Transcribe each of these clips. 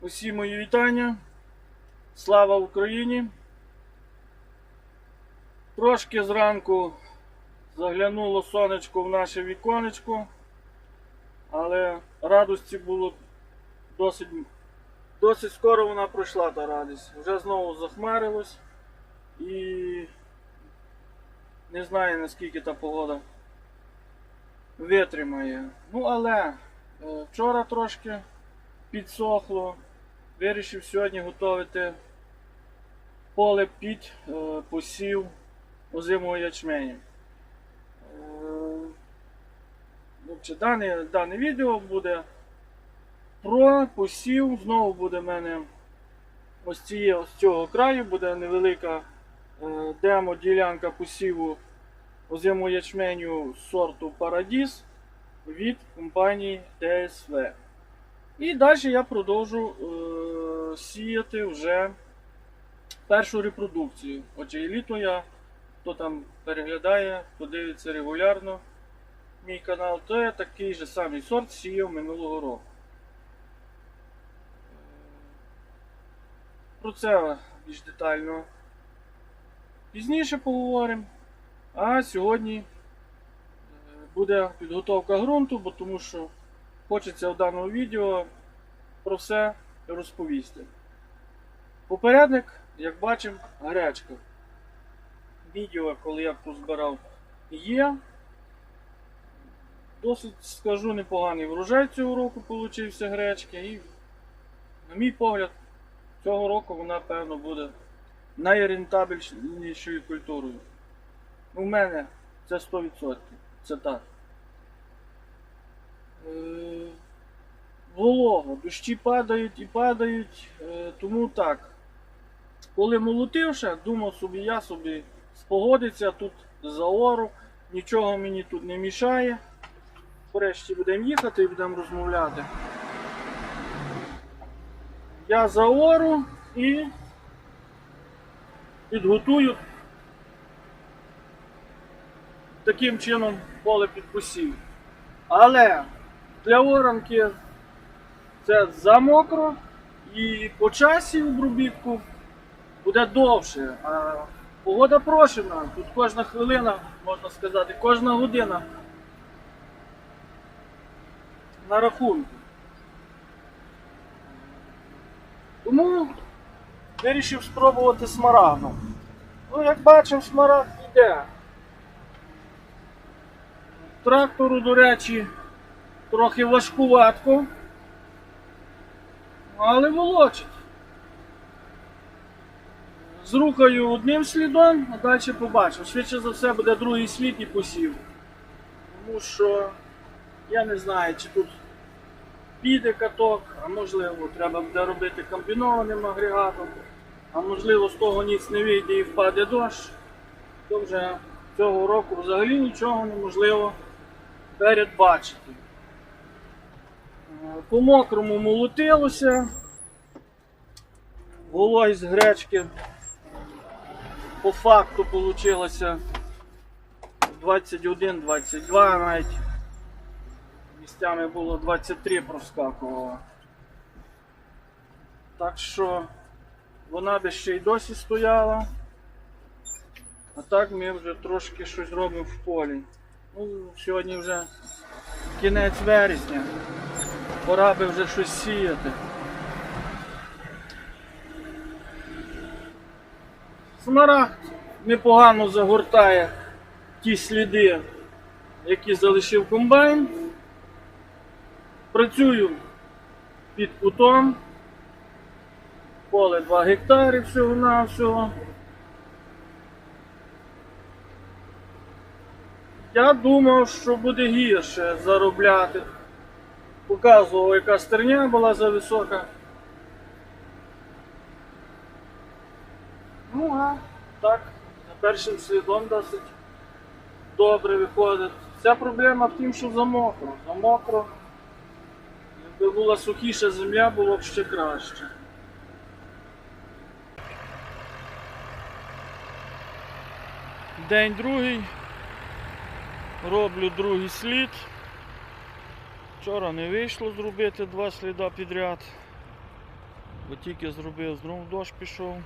Усі мої вітання. Слава Україні. Трошки зранку заглянуло сонечко в наше віконечко, але радості було досить, досить скоро вона пройшла та радість. Вже знову захмарилось і не знаю наскільки та погода витримає. Ну але е, вчора трошки підсохло. Вирішив сьогодні готувати поле під е, посів озимого ячменю. Е, Дане, дане відео буде про посів. Знову буде в мене ось, ціє, ось цього краю, буде невелика е, демо-ділянка посіву озимого ячменю сорту Парадіс від компанії ТСВ. І далі я продовжу сіяти вже першу репродукцію. Отже, і літо я, хто там переглядає, подивиться регулярно мій канал, то я такий же самий сорт сіяв минулого року. Про це більш детально пізніше поговоримо. А сьогодні е, буде підготовка ґрунту, бо тому що хочеться в даному відео про все розповісти. Попередник, як бачимо, гречка. Відео, коли я позбирав, є. Досить скажу непоганий врожай цього року получився гречки. І, на мій погляд, цього року вона, певно, буде найорієнтабельнішою культурою. У мене це 100%. Це так. Волого, дощі падають і падають, е, тому так. Коли молотивши, думав собі, я собі спогодиться тут за ору, нічого мені тут не мішає. Врешті будемо їхати і будемо розмовляти. Я за ору і підготую таким чином поле під посів. Але для оранки це замокро і по часі обробітку буде довше. А погода прошена. Тут кожна хвилина, можна сказати, кожна година на рахунку. Тому вирішив спробувати смарагдом. Ну, як бачимо, смарагд йде. Трактору, до речі, трохи важкуватко, але волочить. З рухою одним слідом, а далі побачимо. Швидше за все буде другий слід і посів. Тому що я не знаю, чи тут піде каток, а можливо треба буде робити комбінованим агрегатом, а можливо з того ніц не вийде і впаде дощ, то вже цього року взагалі нічого неможливо передбачити. По мокрому молотилося. Вологість гречки по факту вийшло 21-22 навіть. Місцями було 23 проскакувало. Так що вона би ще й досі стояла. А так ми вже трошки щось робимо в полі. Ну, сьогодні вже кінець вересня. Пора би вже щось сіяти. Смарагд непогано загортає ті сліди, які залишив комбайн. Працюю під кутом. Поле 2 гектари всього-навсього. Я думав, що буде гірше заробляти. Показував, яка стерня була зависока. Ну, а так, за першим слідом досить добре виходить. Вся проблема в тім, що замокро. Замокро. Якби була сухіша земля, було б ще краще. День другий. Роблю другий слід. Вчора не вийшло зробити два сліда підряд. Бо тільки зробив, знов дощ пішов.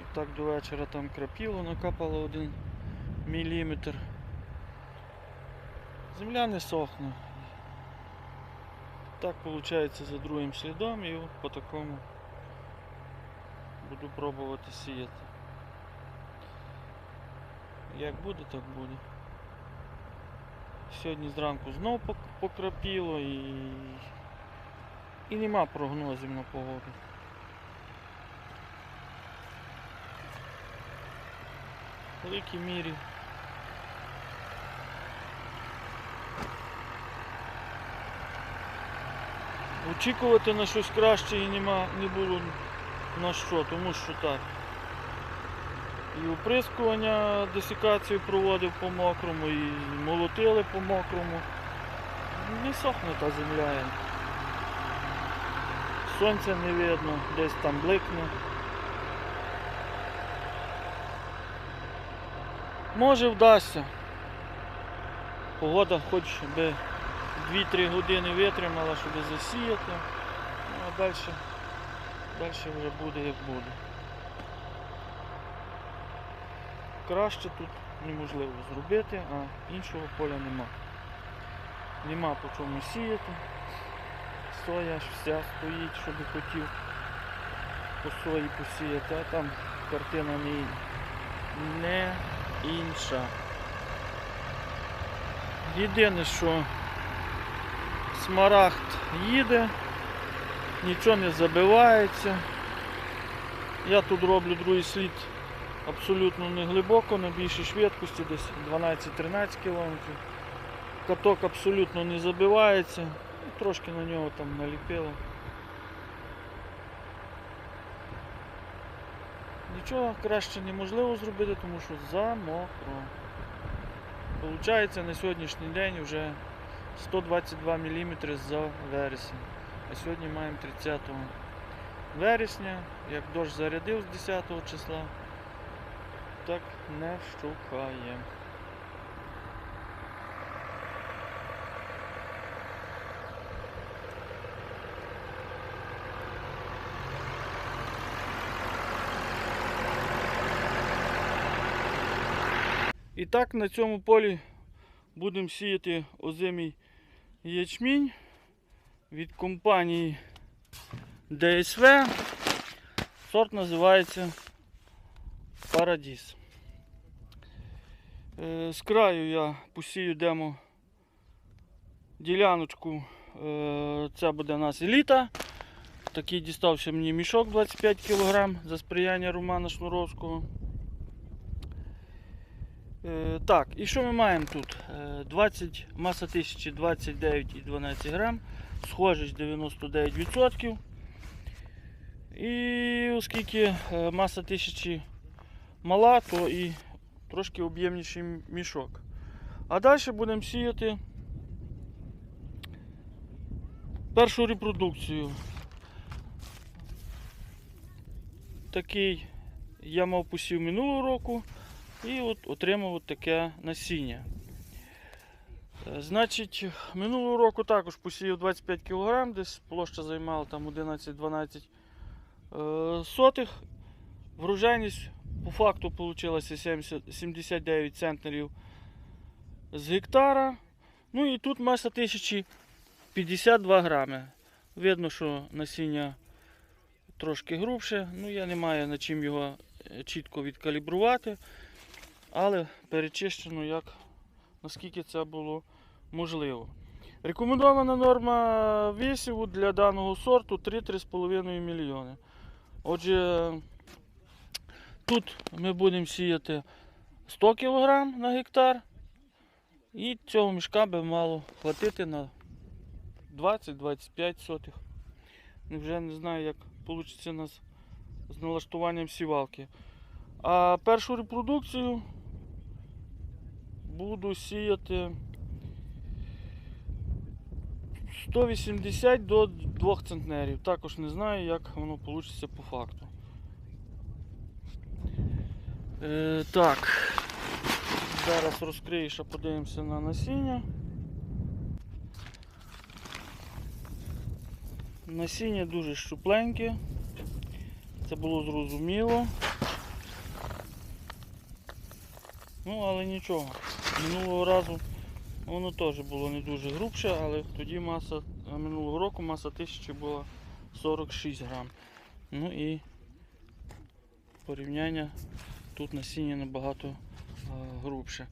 І так до вечора там крапіло, накапало один міліметр. Земля не сохне. Так виходить за другим слідом і по такому буду пробувати сіяти. Як буде, так буде. Сьогодні зранку знов покрапіло і, і нема прогнозів на погоду. В великій мірі Очікувати на щось краще і нема, не було на що, тому що так. І оприскування десикацію проводив по мокрому, і молотили по мокрому. Не сохне та земля. Сонця не видно, десь там бликне. Може вдасться. Погода хоч би 2-3 години витримала, щоб засіяти. Ну а далі, далі вже буде як буде. Краще тут неможливо зробити, а іншого поля нема. Нема по чому сіяти. Соя ж вся стоїть, щоб хотів по сої посіяти, а там картина не, не інша. Єдине, що смарагд їде, нічого не забивається. Я тут роблю другий слід абсолютно не глибоко, на більшій швидкості, десь 12-13 км. Каток абсолютно не забивається. Ну, Трошки на нього там наліпило. Нічого краще неможливо зробити, тому що замокро. Получається на сьогоднішній день вже 122 мм за вересень. А сьогодні маємо 30 вересня, як дощ зарядив з 10 числа, так не вщухає. І так на цьому полі будемо сіяти озимий ячмінь від компанії ДСВ. Сорт називається Парадіс. Е, З краю я посію демо діляночку. Е, Це буде у нас еліта. Такий дістався мені мішок 25 кг за сприяння Романа Шнуровського. Е, Так, і що ми маємо тут? Е, 20, маса 1000 29,12 грам, схожість 99%. І оскільки маса 1000 мала, то і трошки об'ємніший мішок. А далі будемо сіяти першу репродукцію. Такий я мав посів минулого року. І от отримав от таке насіння. Значить, минулого року також посіяв 25 кг, десь площа займала там 11-12 е, сотих. Врожайність по факту вийшла 70, 79 центнерів з гектара. Ну і тут маса 1052 грами. Видно, що насіння трошки грубше, ну я не маю над чим його е, чітко відкалібрувати але перечищено як наскільки це було можливо. Рекомендована норма висіву для даного сорту 3-3,5 мільйони. Отже, тут ми будемо сіяти 100 кг на гектар, і цього мішка би мало хватити на 20-25 сотих. Вже не знаю, як вийде у нас з налаштуванням сівалки. А першу репродукцію буду сіяти 180 до 2 центнерів. Також не знаю, як воно вийде по факту. Е, так, зараз розкриєш, а подивимося на насіння. Насіння дуже щупленьке. Це було зрозуміло. Ну, але нічого. Минулого разу воно теж було не дуже грубше, але тоді маса минулого року маса тисячі була 46 грам. Ну і порівняння тут насіння набагато грубше.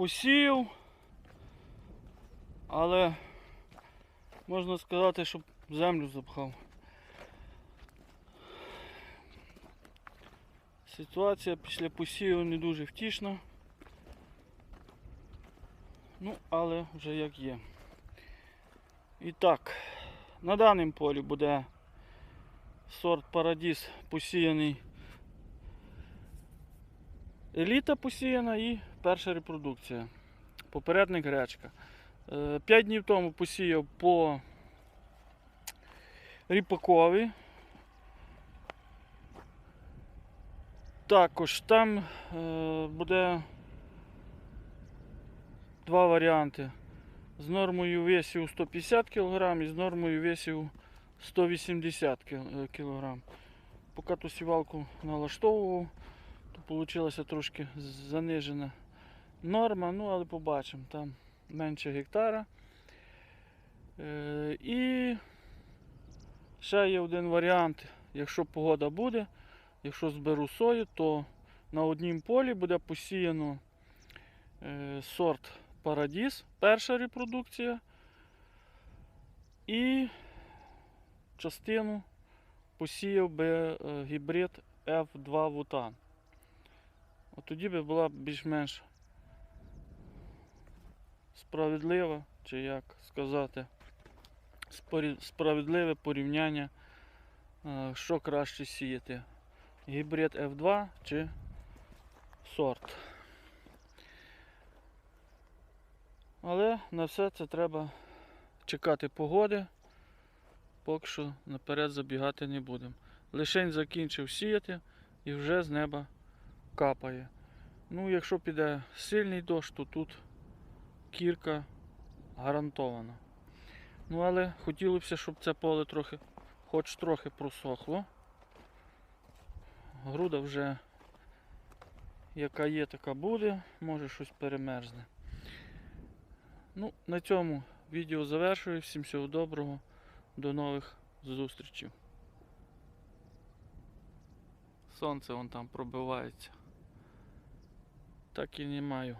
Посів, але можна сказати, щоб землю запхав. Ситуація після посіву не дуже втішна. Ну, але вже як є. І так, на даному полі буде сорт Парадіс посіяний. Еліта посіяна і перша репродукція. Попередник гречка. 5 днів тому посіяв по ріпакові. Також там е, буде два варіанти. З нормою весів 150 кг і з нормою весів 180 кг. Поки ту сівалку налаштовував, то вийшла трошки занижена норма, ну але побачимо, там менше гектара. Е, і ще є один варіант, якщо погода буде, якщо зберу сою, то на однім полі буде посіяно е, сорт Парадіс, перша репродукція. І частину посіяв би е, гібрид F2 Вутан. От тоді би була більш-менш справедлива, чи як сказати, справедливе порівняння, е, що краще сіяти. Гібрид F2 чи сорт. Але на все це треба чекати погоди, поки що наперед забігати не будемо. Лишень закінчив сіяти і вже з неба капає. Ну, якщо піде сильний дощ, то тут кірка гарантована. Ну, але хотілося б, щоб це поле трохи, хоч трохи просохло. Груда вже яка є, така буде, може щось перемерзне. Ну, на цьому відео завершую. Всім всього доброго. До нових зустрічей. Сонце вон там пробивається. Так і не маю